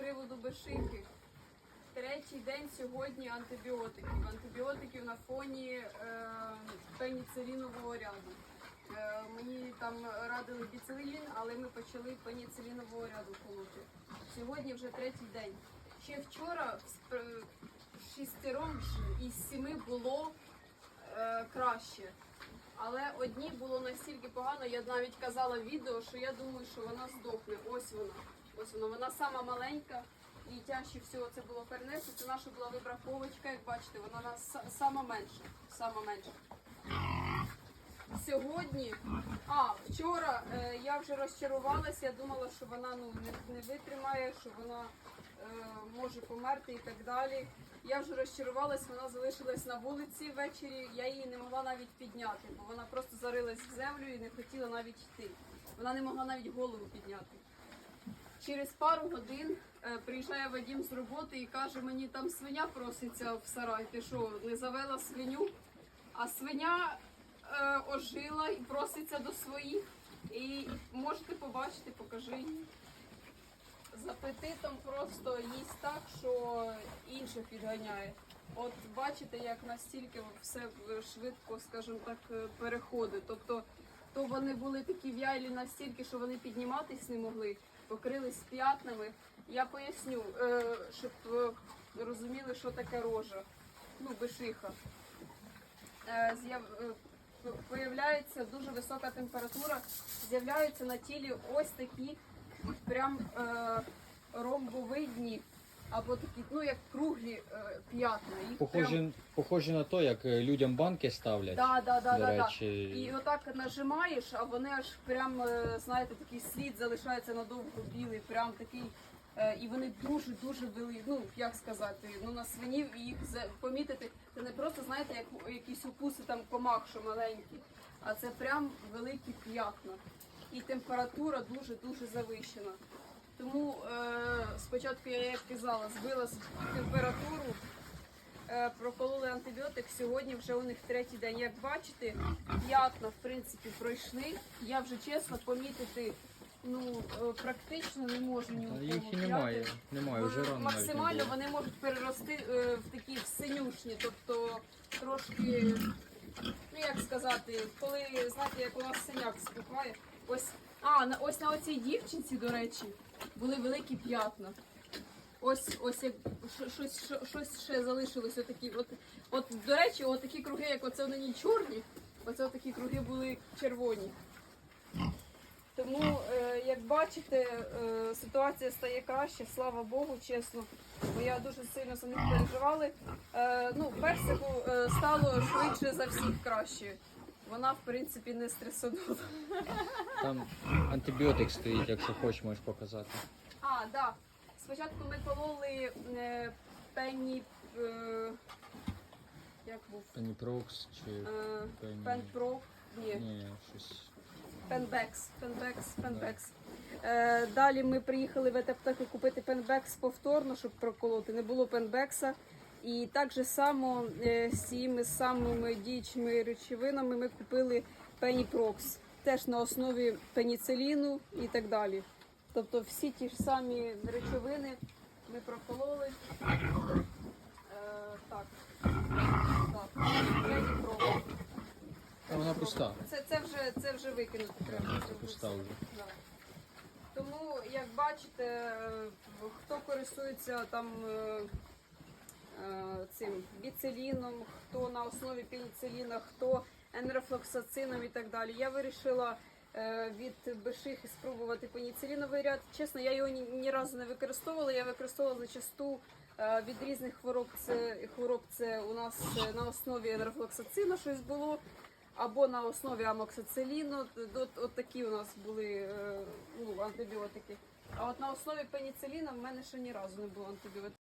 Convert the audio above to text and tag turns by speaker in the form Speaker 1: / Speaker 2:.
Speaker 1: приводу бешихи. Третій день сьогодні антибіотиків. Антибіотиків на фоні е, пеніцилінового ряду. Е, мені там радили біцилін, але ми почали пеніцилінового ряду колоти. Сьогодні вже третій день. Ще вчора шістером із сіми було е, краще. Але одні було настільки погано, я навіть казала відео, що я думаю, що вона здохне. Ось вона. Ось вона. Вона сама маленька і тяжче всього це було перенести. Це наша була вибраковочка, як бачите, вона у нас сама менша. Сама менша. Сьогодні, а вчора е, я вже розчарувалася, я думала, що вона ну не, не витримає, що вона е, може померти і так далі. Я вже розчарувалась, вона залишилась на вулиці ввечері. Я її не могла навіть підняти, бо вона просто зарилась в землю і не хотіла навіть йти. Вона не могла навіть голову підняти. Через пару годин е, приїжджає Вадім з роботи і каже, мені там свиня проситься в сарай. Ти що, не завела свиню? А свиня е, ожила і проситься до своїх. І можете побачити, покажи їй. З апетитом просто їсть так, що інше підганяє. От бачите, як настільки все швидко, скажімо так, е, переходить. Тобто, то вони були такі в'ялі настільки, що вони підніматись не могли, покрились п'ятнами. Я поясню, е, щоб е, розуміли, що таке рожа. Ну, бешиха. Е, Появляється дуже висока температура, з'являються на тілі ось такі прям ромбовидні або такі, ну як круглі е, п'ятна. Їх
Speaker 2: Похоже, похоже на те, як е, людям банки ставлять.
Speaker 1: Да, да, да,
Speaker 2: до
Speaker 1: да, да.
Speaker 2: речі.
Speaker 1: І отак нажимаєш, а вони аж прям, е, знаєте, такий слід залишається надовго білий, прям такий. е, І вони дуже дуже великі. Ну як сказати, ну на свинів їх за- помітити. Це не просто знаєте, як якісь укуси там комах, що маленькі, а це прям великі п'ятна. І температура дуже дуже завищена. Тому е, спочатку я як казала, збила температуру. Е, прокололи антибіотик. Сьогодні вже у них третій день. Як бачите, п'ятна в принципі пройшли. Я вже чесно помітити ну е, практично не можу ні у
Speaker 2: Та
Speaker 1: кого
Speaker 2: їх і немає. Немає, вже рано навіть не
Speaker 1: Максимально
Speaker 2: було.
Speaker 1: вони можуть перерости е, в такі в синюшні, тобто трошки, ну як сказати, коли знаєте, як у нас синяк спухає. Ось, а на ось на оцій дівчинці, до речі, були великі п'ятна. Ось, ось як щось, щось ще залишилось. Отакі, от, от, до речі, отакі круги, як оце вони чорні, оце такі круги були червоні. Тому, е, як бачите, е, ситуація стає краще, слава Богу, чесно. Бо я дуже сильно за них переживали. Е, ну, персику е, стало швидше за всіх краще. Вона, в принципі, не стресанула.
Speaker 2: Там антибіотик стоїть, якщо хочеш, можеш показати.
Speaker 1: А, да. Спочатку ми кололи е, пенні. Е, як був?
Speaker 2: Пеніпрокс чи
Speaker 1: Е,
Speaker 2: пені...
Speaker 1: Пенпро. Ні,
Speaker 2: Ні, щось.
Speaker 1: Пенбекс. Пенбекс, Пенбекс. Е, далі ми приїхали в етаптеку купити Пенбекс повторно, щоб проколоти. Не було Пенбекса. І так же само е, з цими самими діючими речовинами ми купили Пеніпрокс. Теж на основі пеніциліну і так далі. Тобто всі ті ж самі речовини ми прокололи. Е, так. так. Пеніпрокс.
Speaker 2: Вона пуста.
Speaker 1: Це, це вже це вже викинути треба.
Speaker 2: Це пуста вже.
Speaker 1: Да. Тому, як бачите, хто користується там е, цим біцеліном, хто на основі пеніциліна, хто енерофлоксацином і так далі. Я вирішила е, від бешихи спробувати пеніциліновий ряд. Чесно, я його ні, ні разу не використовувала. Я використовувала зачасту е, від різних хвороб. Це хвороб це у нас е, на основі енерофлоксацина щось було. Або на основі амоксициліну, от, от такі у нас були е, ну, антибіотики. А от на основі пеніциліна в мене ще ні разу не було антибіотиків.